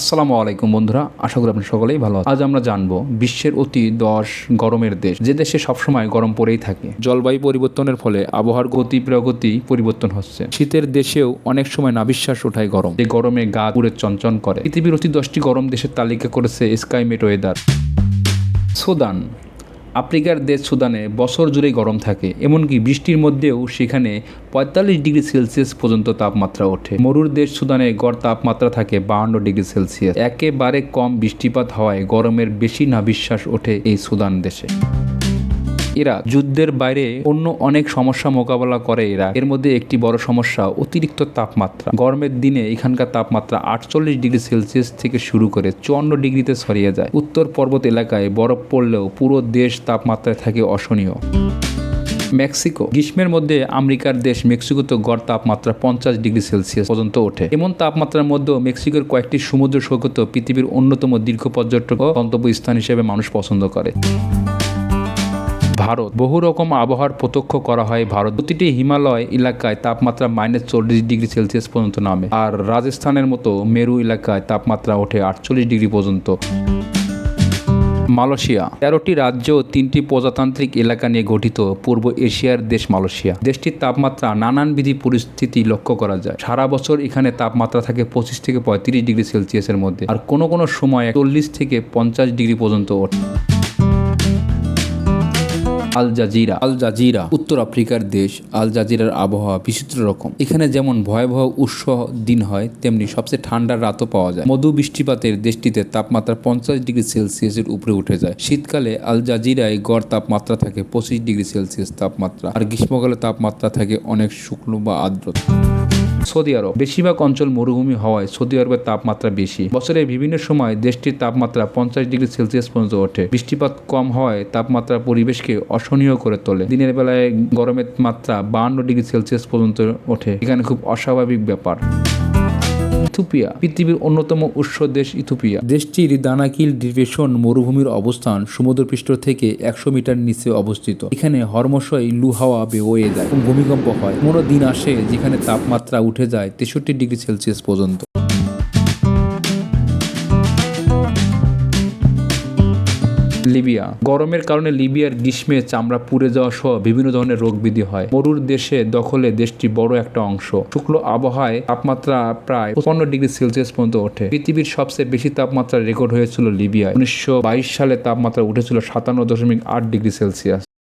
আসসালামু আলাইকুম বন্ধুরা, আশা করি আপনি সকলেই ভালো আজ আমরা জানব বিশ্বের অতি দশ গরমের দেশ। যে দেশে সবসময় গরম পড়েই থাকে, জলবায়ু পরিবর্তনের ফলে আবহাওয়ার গতি প্রগতি পরিবর্তন হচ্ছে। শীতের দেশেও অনেক সময় নাবিশ্বাস ওঠায় গরম। যে গরমে গা পুরে চঞ্চন করে। পৃথিবীর অতি দশটি গরম দেশের তালিকা করেছে স্কাইমেট ওয়েদার। সুদান আফ্রিকার দেশ সুদানে বছর জুড়ে গরম থাকে, এমনকি বৃষ্টির মধ্যেও সেখানে পঁয়তাল্লিশ ডিগ্রি সেলসিয়াস পর্যন্ত তাপমাত্রা ওঠে। মরুর দেশ সুদানে গড় তাপমাত্রা থাকে বাহান্ন ডিগ্রি সেলসিয়াস। একেবারে কম বৃষ্টিপাত হওয়ায় গরমের বেশি না বিশ্বাস ওঠে এই সুদান দেশে। ইরাক। যুদ্ধের বাইরে অন্য অনেক সমস্যা মোকাবেলা করে ইরাক। এর মধ্যে একটি বড় সমস্যা, অতিরিক্ত তাপমাত্রা। গরমের দিনে এখানকার তাপমাত্রা আটচল্লিশ ডিগ্রি সেলসিয়াস থেকে শুরু করে চুয়ান্ন ডিগ্রিতে ছড়িয়ে যায়। উত্তর পর্বত এলাকায় বরফ পড়লেও পুরো দেশ তাপমাত্রায় থাকে অসহনীয়। মেক্সিকো। গ্রীষ্মের মধ্যে আমেরিকার দেশ মেক্সিকোতে গড় তাপমাত্রা পঞ্চাশ ডিগ্রি সেলসিয়াস পর্যন্ত ওঠে। এমন তাপমাত্রার মধ্যেও মেক্সিকোর কয়েকটি সমুদ্র সৈকত পৃথিবীর অন্যতম দীর্ঘ পর্যটক ও গন্তব্যস্থান হিসেবে মানুষ পছন্দ করে। ভারত। বহু রকম আবহাওয়ার প্রত্যক্ষ করা হয় ভারত। প্রতিটি হিমালয় এলাকায় তাপমাত্রা মাইনাস চল্লিশ ডিগ্রি সেলসিয়াস পর্যন্ত নামে। আর রাজস্থানের মতো মেরু এলাকায় তাপমাত্রা ওঠে আটচল্লিশ ডিগ্রি পর্যন্ত। মালয়েশিয়া। তেরোটি রাজ্য তিনটি প্রজাতান্ত্রিক এলাকা নিয়ে গঠিত পূর্ব এশিয়ার দেশ মালয়েশিয়া। দেশটির তাপমাত্রা নানান বিধি পরিস্থিতি লক্ষ্য করা যায়। সারা বছর এখানে তাপমাত্রা থাকে পঁচিশ থেকে পঁয়ত্রিশ ডিগ্রি সেলসিয়াসের মধ্যে। আর কোনো কোনো সময় চল্লিশ থেকে পঞ্চাশ ডিগ্রি পর্যন্ত ওঠে। Al Jazeera. আল জাজিরা, উত্তর আফ্রিকার দেশ। আল জাজিরার আবহাওয়া বিচিত্র রকম। এখানে যেমন ভয়াবহ উৎস দিন হয়, তেমনি সবচেয়ে ঠান্ডার রাতও পাওয়া যায়। মধু বৃষ্টিপাতের দেশটিতে তাপমাত্রা পঞ্চাশ ডিগ্রি সেলসিয়াসের উপরে উঠে যায়। শীতকালে আল জাজিরায় গড় তাপমাত্রা থাকে পঁচিশ ডিগ্রি সেলসিয়াস তাপমাত্রা। আর গ্রীষ্মকালে তাপমাত্রা থাকে অনেক শুকনো বা আর্দ্রতা সৌদি আরব। বেশিরভাগ অঞ্চল মরুভূমি হওয়ায় সৌদি আরবের তাপমাত্রা বেশি। বছরের বিভিন্ন সময় দেশটির তাপমাত্রা পঞ্চাশ ডিগ্রি সেলসিয়াস পর্যন্ত ওঠে। বৃষ্টিপাত কম হওয়ায় তাপমাত্রা পরিবেশকে অসহনীয় করে তোলে। দিনের বেলায় গরমের মাত্রা বাহান্ন ডিগ্রি সেলসিয়াস পর্যন্ত ওঠে। এখানে খুব অস্বাভাবিক ব্যাপার। ইথিওপিয়া, পৃথিবীর অন্যতম উৎস দেশ ইথিওপিয়া। দেশটির দানাকিল ডিপ্রেশন মরুভূমির অবস্থান সমুদ্রপৃষ্ঠ থেকে একশো মিটার নিচে অবস্থিত। এখানে হরমশয়, লুহাওয়া বেওয়ে যায় ভূমিকম্প হয়। কোনো দিন আসে যেখানে তাপমাত্রা উঠে যায় তেষট্টি ডিগ্রি সেলসিয়াস পর্যন্ত। লিবিয়া। গরমের কারণে লিবিয়ার গ্রীষ্মে চামড়া পুড়ে যাওয়া সহ বিভিন্ন ধরনের রোগ বিধি হয়। মরুর দেশে দখলে দেশটি বড় একটা অংশ। শুক্ল আবহাওয়ায় তাপমাত্রা প্রায় পনেরো ডিগ্রি সেলসিয়াস পর্যন্ত ওঠে। পৃথিবীর সবচেয়ে বেশি তাপমাত্রা রেকর্ড হয়েছিল লিবিয়ায়। উনিশশো বাইশ সালে তাপমাত্রা উঠেছিল সাতান্ন দশমিক আট ডিগ্রি সেলসিয়াস।